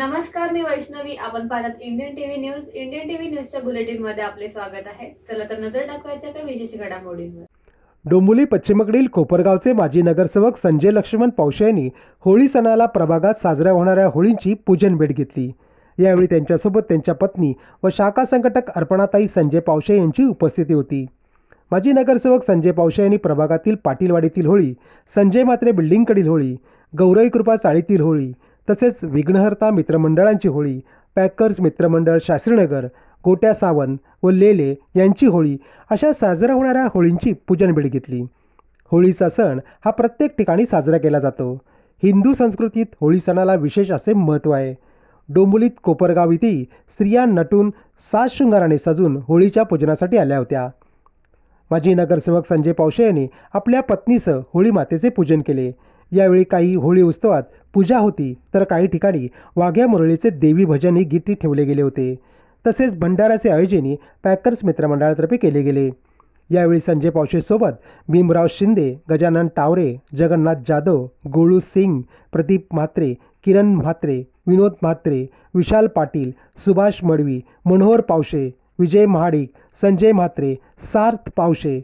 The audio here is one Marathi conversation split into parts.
नमस्कार मी वैष्णवी. आपण पाहतात Indian TV news Indian TV न्यूजच्या बुलेटिनमध्ये आपले स्वागत आहे. चला तर नजर टाकवायच्या काही विशेष घडामोडींवर. डोंबोली पश्चिमेकडील कोपरगावचे माजी नगरसेवक संजय लक्ष्मण पावशे यांनी होळी सणाला प्रभागात साजऱ्या होणाऱ्या होळींची पूजन भेट घेतली. यावेळी त्यांच्यासोबत त्यांच्या पत्नी व शाखा संघटक अर्पणाताई संजय पावशे यांची उपस्थिती होती. माजी नगरसेवक संजय पावशे यांनी प्रभागातील पाटीलवाडीतील होळी संजय मात्रे बिल्डिंगकडील होळी गौरवी कृपा चाळीतील होळी तसेच विघ्नहर्ता मित्रमंडळांची होळी पॅकर्स मित्रमंडळ शास्त्रीनगर गोट्या सावंत व लेले यांची होळी अशा साजऱ्या होणाऱ्या होळींची पूजन घेतली. होळीचा सण हा प्रत्येक ठिकाणी साजरा केला जातो. हिंदू संस्कृतीत होळी सणाला विशेष असे महत्त्व आहे. डोंबुलीत कोपरगाव इथे स्त्रिया नटून सात शृंगाराने सजून होळीच्या पूजनासाठी आल्या होत्या. माजी नगरसेवक संजय पावशे यांनी आपल्या पत्नीसह होळी मातेचे पूजन केले. यावेळी काही होळी उत्सवात पूजा होती तर काही ठिकाणी वाघ्या मुरळीचे देवी भजन ही गीती ठेवले गेले होते. तसेच भंडाराचे आयोजनही पॅकर्स मित्रमंडळातर्फे केले गेले. यावेळी संजय पावशेसोबत भीमराव शिंदे गजानन टावरे जगन्नाथ जाधव गोळू सिंग प्रदीप म्हात्रे किरण म्हात्रे विनोद म्हात्रे विशाल पाटील सुभाष मडवी मनोहर पावशे विजय महाडिक संजय म्हात्रे सार्थ पावशे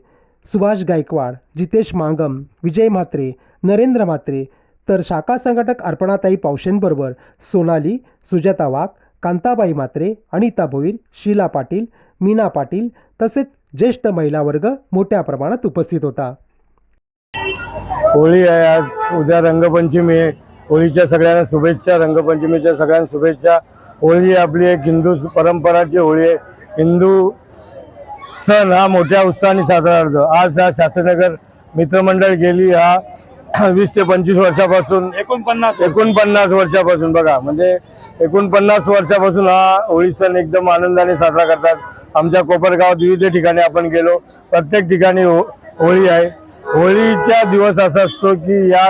सुभाष गायकवाड जितेश मांगम विजय म्हात्रे नरेंद्र म्हात्रे तर शाखा संघटक अर्पणाताई पावशेंबरोबर सोनाली सुजाता वाघ कांताबाई म्हात्रे अनिता भोईर शीला पाटील मीना पाटील तसेच ज्येष्ठ महिला वर्ग मोठ्या प्रमाणात उपस्थित होता. होळी आहे आज. उद्या रंगपंचमी आहे. होळीच्या सगळ्यांना शुभेच्छा. रंगपंचमीच्या सगळ्यांना शुभेच्छा. होळी आपली एक हिंदू परंपराची होळी आहे. हिंदू सण हा मोठ्या उत्साहाने साजरा करतो आज हा शास्त्रीनगर मित्रमंडळ गेली हा वीस ते पंचवीस वर्षापासून एकोणपन्नास. एकोणपन्नास वर्षापासून बघा म्हणजे एकोणपन्नास वर्षापासून हा होळी सण एकदम आनंदाने साजरा करतात. आमच्या कोपरगावात विविध ठिकाणी आपण गेलो. प्रत्येक ठिकाणी हो होळी आहे. होळीचा दिवस असा असतो की या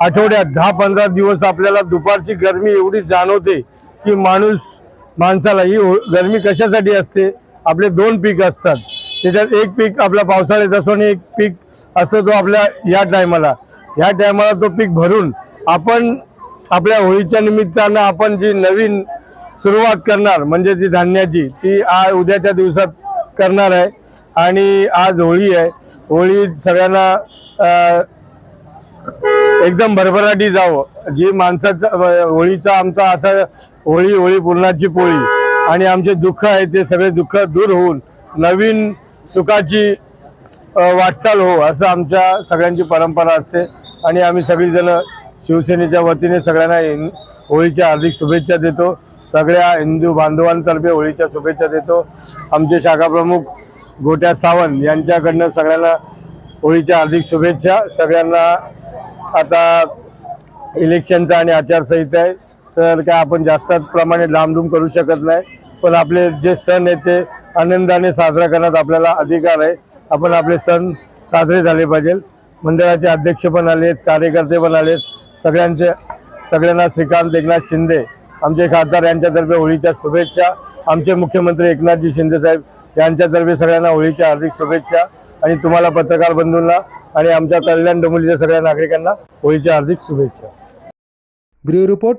आठवड्यात दहा पंधरा दिवस आपल्याला दुपारची गरमी एवढी जाणवते की माणूस माणसाला ही हो- गरमी कशासाठी असते? आपले दोन पीक असतात. त्याच्यात एक पीक आपला पावसाळ्यात असतो आणि एक पीक असतो तो आपल्या या टायमाला. या टायमाला तो पीक भरून आपण आपल्या होळीच्या निमित्तानं आपण जी नवीन सुरुवात करणार म्हणजे जी धान्याची ती आ उद्याच्या दिवसात करणार आहे. आणि आज होळी आहे. होळी सगळ्यांना एकदम भरभराटी जावं. जी माणसाचा होळीचा आमचा असा होळी होळी पूर्णाची पोळी. आणि आमचे दुःख आहे ते सगळे दुःख दूर होऊन नवीन सुखाची वाटचाल हो असं आमच्या सगळ्यांची परंपरा असते. आणि आम्ही सगळीजण शिवसेनेच्या वतीने सगळ्यांना होळीच्या हार्दिक शुभेच्छा देतो. सगळ्या हिंदू बांधवांतर्फे होळीच्या शुभेच्छा देतो. आमचे शाखा प्रमुख गोट्या सावंत यांच्याकडनं सगळ्यांना होळीच्या हार्दिक शुभेच्छा. सगळ्यांना आता इलेक्शनचा आणि आचारसंहिता आहे. तर काय आपण जास्त प्रमाणे लांबडूम करू शकत नाही. पण आपले जे सण आहेत ते आनंदाने साजरा करण्यात आपल्याला अधिकार आहे. आपण आपले सण साजरे झाले पाहिजे. मंडळाचे अध्यक्ष पण आलेत कार्यकर्ते पण आलेत. सगळ्यांचे सगळ्यांना श्रीकांत एकनाथ शिंदे आमचे खासदार यांच्यातर्फे होळीच्या शुभेच्छा. आमचे मुख्यमंत्री एकनाथजी शिंदे साहेब यांच्यातर्फे सगळ्यांना होळीच्या हार्दिक शुभेच्छा. आणि तुम्हाला पत्रकार बंधूंना आणि आमच्या कल्याण डोंबिवलीच्या सगळ्या नागरिकांना होळीच्या हार्दिक शुभेच्छा. Bureau report